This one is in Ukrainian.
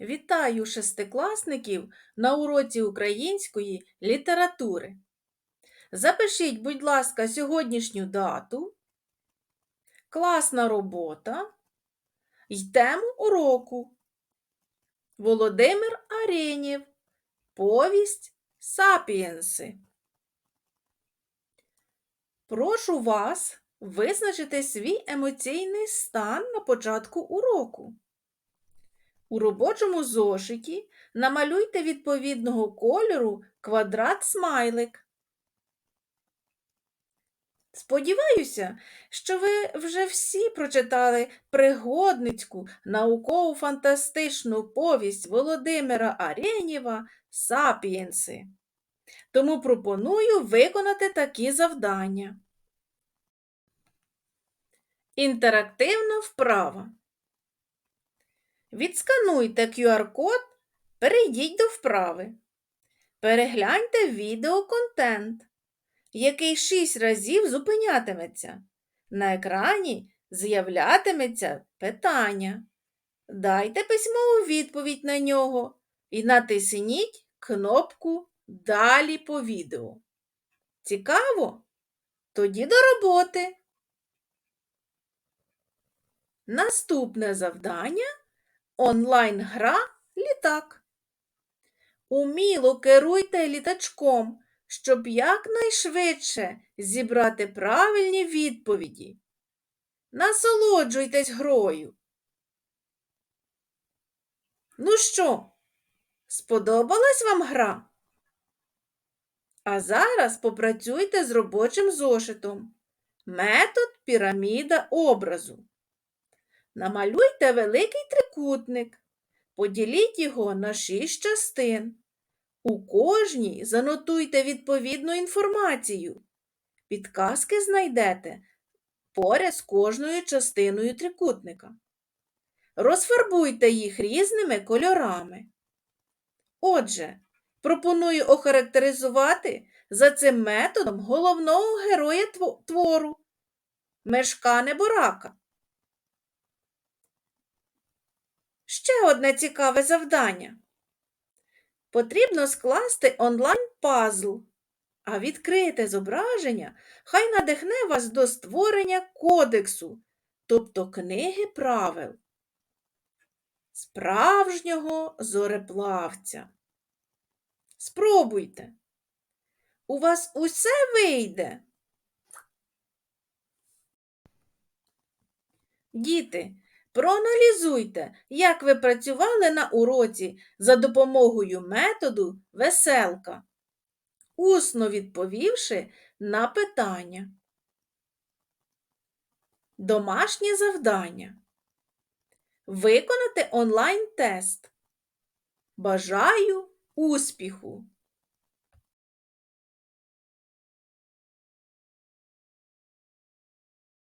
Вітаю шестикласників на уроці української літератури. Запишіть, будь ласка, сьогоднішню дату, класна робота й тему уроку. Володимир Арєнєв. Повість Сапієнси. Прошу вас визначити свій емоційний стан на початку уроку. У робочому зошиті намалюйте відповідного кольору квадрат-смайлик. Сподіваюся, що ви вже всі прочитали пригодницьку науково-фантастичну повість Володимира Арєнєва Сапієнси. Тому пропоную виконати такі завдання. Інтерактивна вправа. Відскануйте QR-код, перейдіть до вправи. Перегляньте відеоконтент, який 6 разів зупинятиметься. На екрані з'являтиметься питання. Дайте письмову відповідь на нього і натисніть кнопку Далі по відео. Цікаво? Тоді до роботи. Наступне завдання онлайн-гра літак. Уміло керуйте літачком, щоб якнайшвидше зібрати правильні відповіді. Насолоджуйтесь грою. Ну що, сподобалась вам гра? А зараз попрацюйте з робочим зошитом. Метод піраміда образу. Намалюйте великий трикутник, поділіть його на шість частин. У кожній занотуйте відповідну інформацію. Підказки знайдете поряд з кожною частиною трикутника. Розфарбуйте їх різними кольорами. Отже, пропоную охарактеризувати за цим методом головного героя твору Мешка Неборака. Ще одне цікаве завдання. Потрібно скласти онлайн-пазл, а відкрите зображення хай надихне вас до створення кодексу, тобто книги правил. Справжнього зореплавця. Спробуйте. У вас усе вийде. Діти, Проаналізуйте, як ви працювали на уроці за допомогою методу веселка, усно відповівши на питання. Домашнє завдання. Виконати онлайн-тест. Бажаю успіху!